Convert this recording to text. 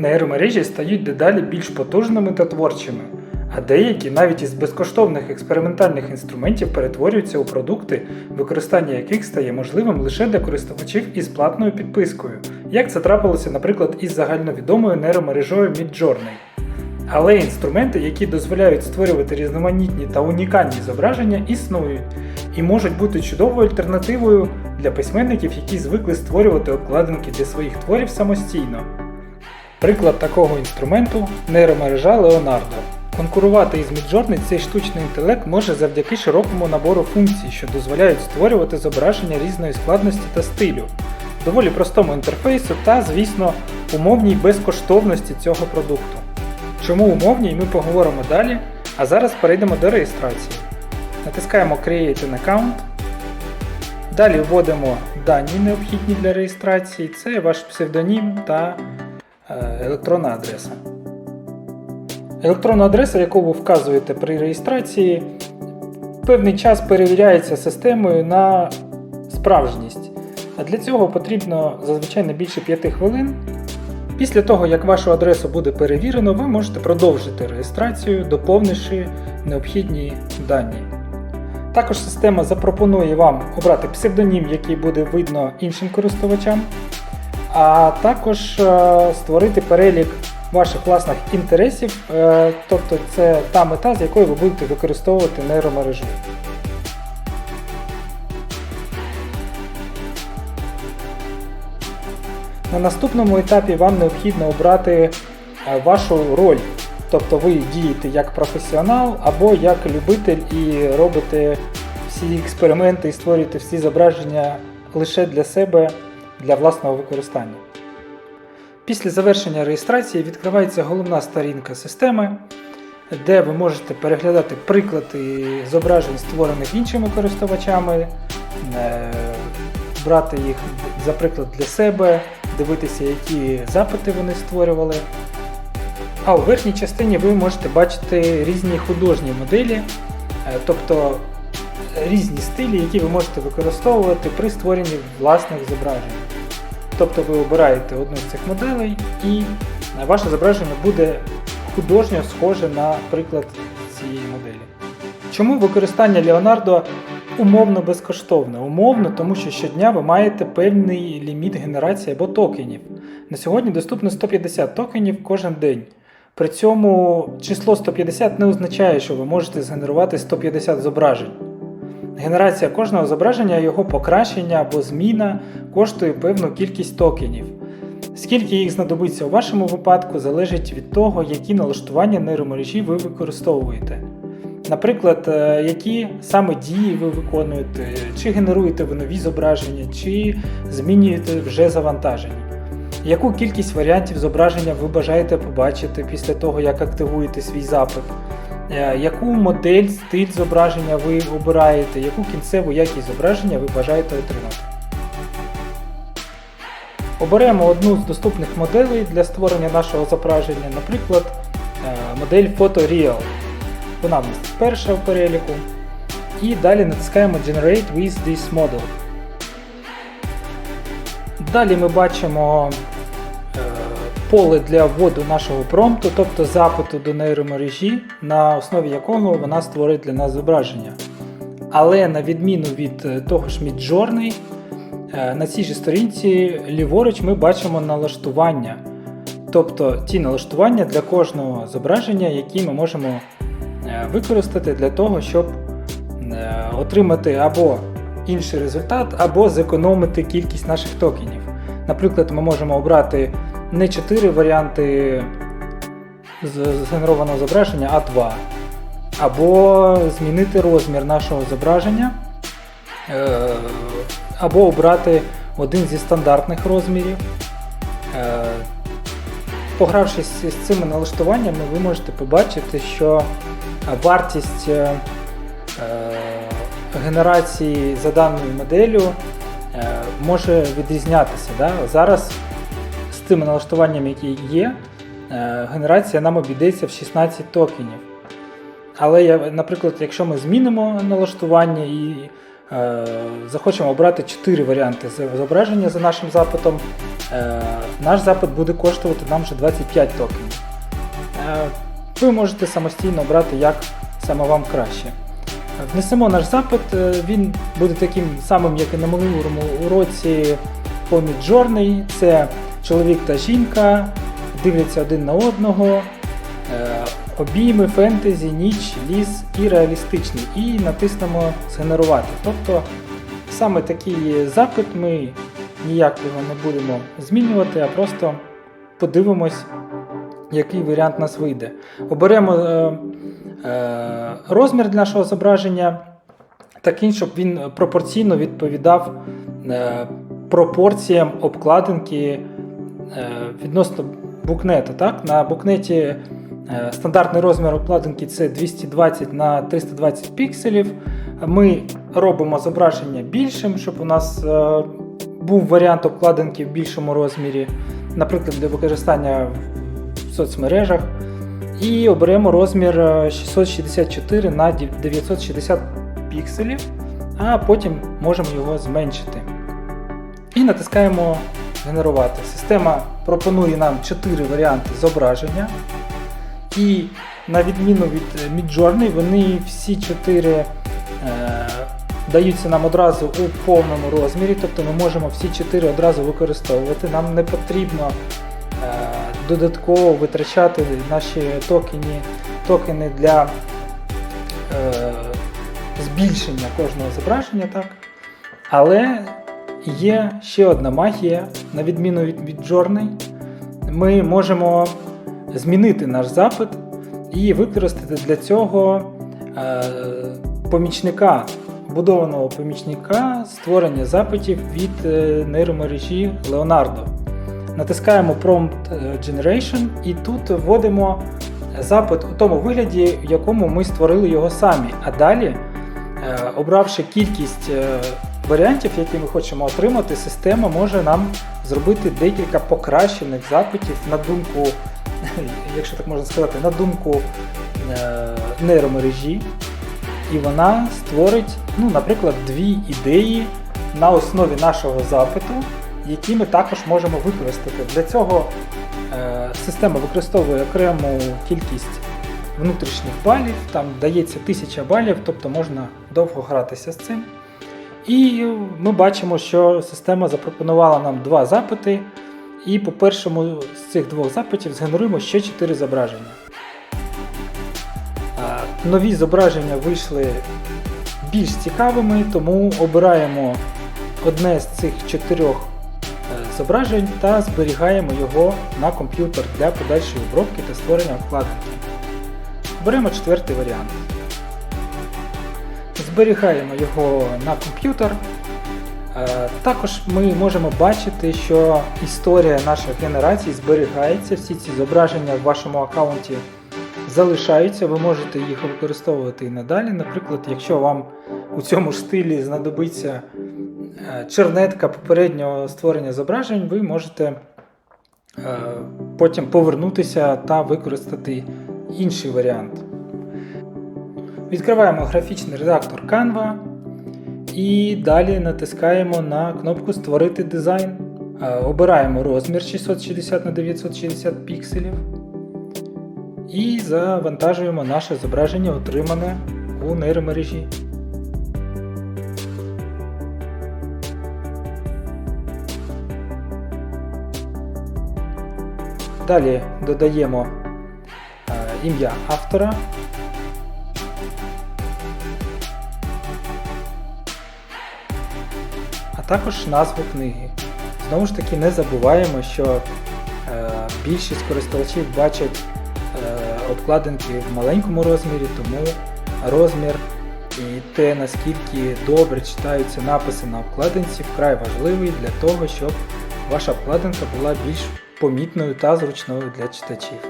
Нейромережі стають дедалі більш потужними та творчими, а деякі навіть із безкоштовних експериментальних інструментів перетворюються у продукти, використання яких стає можливим лише для користувачів із платною підпискою, як це трапилося, наприклад, із загальновідомою нейромережою Midjourney. Але інструменти, які дозволяють створювати різноманітні та унікальні зображення, існують і можуть бути чудовою альтернативою для письменників, які звикли створювати обкладинки для своїх творів самостійно. Приклад такого інструменту нейромережа Leonardo. Конкурувати із Midjourney цей штучний інтелект може завдяки широкому набору функцій, що дозволяють створювати зображення різної складності та стилю, доволі простому інтерфейсу та, звісно, умовній безкоштовності цього продукту. Чому умовній ми поговоримо далі, а зараз перейдемо до реєстрації. Натискаємо Create an account. Далі вводимо дані необхідні для реєстрації. Це ваш псевдонім та електронна адреса. Електронна адреса, яку ви вказуєте при реєстрації, певний час перевіряється системою на справжність. А для цього потрібно зазвичай не більше 5 хвилин. Після того, як вашу адресу буде перевірено, ви можете продовжити реєстрацію, доповнивши необхідні дані. Також система запропонує вам обрати псевдонім, який буде видно іншим користувачам, а також е, створити перелік ваших власних інтересів, е, тобто це та мета, з якою ви будете використовувати нейромережу. На наступному етапі вам необхідно обрати е, вашу роль. Тобто ви дієте як професіонал або як любитель і робите всі експерименти і створюєте всі зображення лише для себе, для власного використання. Після завершення реєстрації відкривається головна сторінка системи, де ви можете переглядати приклади зображень, створених іншими користувачами, е, брати їх за приклад для себе, дивитися, які запити вони створювали. А у верхній частині ви можете бачити різні художні моделі, е, тобто різні стилі, які ви можете використовувати при створенні власних зображень. Тобто ви обираєте одну з цих моделей і ваше зображення буде художньо схоже на приклад цієї моделі. Чому використання Leonardo умовно безкоштовне? Умовно, тому що щодня ви маєте певний ліміт генерації або токенів. На сьогодні доступно 150 токенів кожен день. При цьому число 150 не означає, що ви можете згенерувати 150 зображень. Генерація кожного зображення, його покращення або зміна коштує певну кількість токенів. Скільки їх знадобиться у вашому випадку, залежить від того, які налаштування нейромережі ви використовуєте. Наприклад, е, які саме дії ви виконуєте, чи генеруєте ви нові зображення, чи змінюєте вже завантажені. Яку кількість варіантів зображення ви бажаєте побачити після того, як активуєте свій запит? Е, Яку модель, стиль зображення ви обираєте, яку кінцеву якість зображення ви бажаєте отримати? Оберемо одну з доступних моделей для створення нашого зображення, наприклад, е, модель Photo Real. Вона в нас перша в переліку. І далі натискаємо Generate with this model. Далі ми бачимо поле для вводу нашого промпту, тобто запиту до нейромережі, на основі якого вона створить для нас зображення. Але на відміну від е, того ж Midjourney, е, на цій же сторінці ліворуч ми бачимо налаштування. Тобто ті налаштування для кожного зображення, які ми можемо е, використати для того, щоб отримати або інший результат, або зекономити кількість наших токенів. Наприклад, ми можемо обрати не 4 варіанти згенерованого зображення, а 2. Або змінити розмір нашого зображення, е, або обрати один зі стандартних розмірів. Е, Погравшись з цими налаштуваннями, ви можете побачити, що вартість е, генерації за даною моделлю може відрізнятися. Зараз тими налаштуваннями, які є, е, генерація нам обійдеться в 16 токенів. Але, наприклад, якщо ми змінимо налаштування і е, захочемо обрати 4 варіанти зображення за нашим запитом, е, наш запит буде коштувати нам вже 25 токенів. Е, ви можете самостійно обрати, як саме вам краще. Внесемо наш запит, е, він буде таким самим, як і на минулому уроці по Midjourney. Це чоловік та жінка, дивляться один на одного, е, обійми, фентезі, ніч, ліс і реалістичний. І натиснемо згенерувати. Тобто саме такий запит ми ніяк його не будемо змінювати, а просто подивимось, який варіант нас вийде. Оберемо е, е, розмір для нашого зображення такий, щоб він пропорційно відповідав е, пропорціям обкладинки відносно букнета. Так? На букнеті е, стандартний розмір обкладинки це 220 на 320 пікселів. Ми робимо зображення більшим, щоб у нас е, був варіант обкладинки в більшому розмірі, наприклад, для використання в соцмережах. І оберемо розмір е, 664 на 960 пікселів, а потім можемо його зменшити. І натискаємо генерувати. Система пропонує нам 4 варіанти зображення. І на відміну від е, Midjourney, вони всі 4 е, даються нам одразу у повному розмірі, тобто ми можемо всі 4 одразу використовувати. Нам не потрібно е, додатково витрачати наші токени, токени для е, збільшення кожного зображення. Так? Але є ще одна магія, на відміну від Midjourney, ми можемо змінити наш запит і використати для цього е, помічника, будованого помічника створення запитів від е, нейромережі Leonardo. Натискаємо Prompt Generation і тут вводимо запит у тому вигляді, в якому ми створили його самі. А далі, е, обравши кількість е, варіантів, які ми хочемо отримати, система може нам зробити декілька покращених запитів на думку, якщо так можна сказати, на думку е, нейромережі. І вона створить, ну, наприклад, дві ідеї на основі нашого запиту, які ми також можемо використати. Для цього е, система використовує окрему кількість внутрішніх балів, там дається 1000 балів, тобто можна довго гратися з цим. І ми бачимо, що система запропонувала нам два запити, і по першому з цих двох запитів згенеруємо ще 4 зображення. Нові зображення вийшли більш цікавими, тому обираємо одне з цих чотирьох е, зображень та зберігаємо його на комп'ютер для подальшої обробки та створення вкладинки. Беремо четвертий варіант. Зберігаємо його на комп'ютер. Е, Також ми можемо бачити, що історія наших генерацій зберігається, всі ці зображення в вашому аккаунті залишаються, ви можете їх використовувати і надалі. Наприклад, якщо вам у цьому ж стилі знадобиться е, чернетка попереднього створення зображень, ви можете е, потім повернутися та використати інший варіант. Відкриваємо графічний редактор Canva і далі натискаємо на кнопку Створити дизайн. Е, Обираємо розмір 660 на 960 пікселів і завантажуємо наше зображення, отримане у нейромережі. Далі додаємо е, ім'я автора. Також назву книги. Знову ж таки, не забуваємо, що е, більшість користувачів бачать е, обкладинки в маленькому розмірі, тому розмір і те, наскільки добре читаються написи на обкладинці, вкрай важливий для того, щоб ваша обкладинка була більш помітною та зручною для читачів.